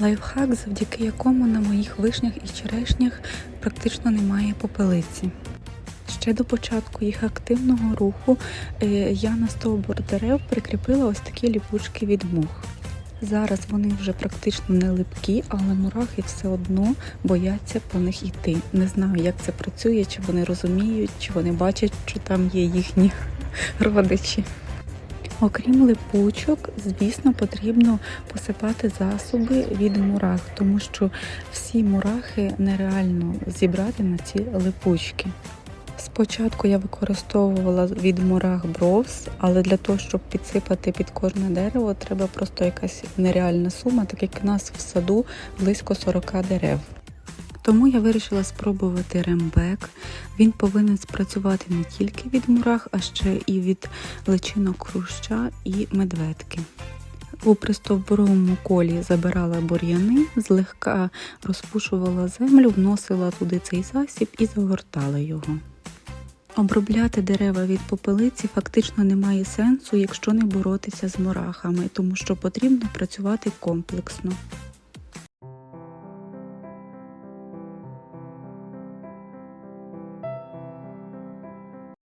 Лайфхак, завдяки якому на моїх вишнях і черешнях практично немає попелиці. Ще до початку їх активного руху е, я на стовбур дерев прикріпила ось такі ліпучки від мух. Зараз вони вже практично не липкі, але мурахи все одно бояться по них йти. Не знаю, як це працює, чи вони розуміють, чи вони бачать, що там є їхні родичі. Окрім липучок, звісно, потрібно посипати засоби від мурах, тому що всі мурахи нереально зібрати на ці липучки. Спочатку я використовувала від мурах бровс, але для того, щоб підсипати під кожне дерево, треба просто якась нереальна сума, так як у нас в саду близько 40 дерев. Тому я вирішила спробувати рембек. Він повинен спрацювати не тільки від мурах, а ще і від личинок хруща і медведки. У пристовбуровому колі забирала бур'яни, злегка розпушувала землю, вносила туди цей засіб і загортала його. Обробляти дерева від попелиці фактично немає сенсу, якщо не боротися з мурахами, тому що потрібно працювати комплексно.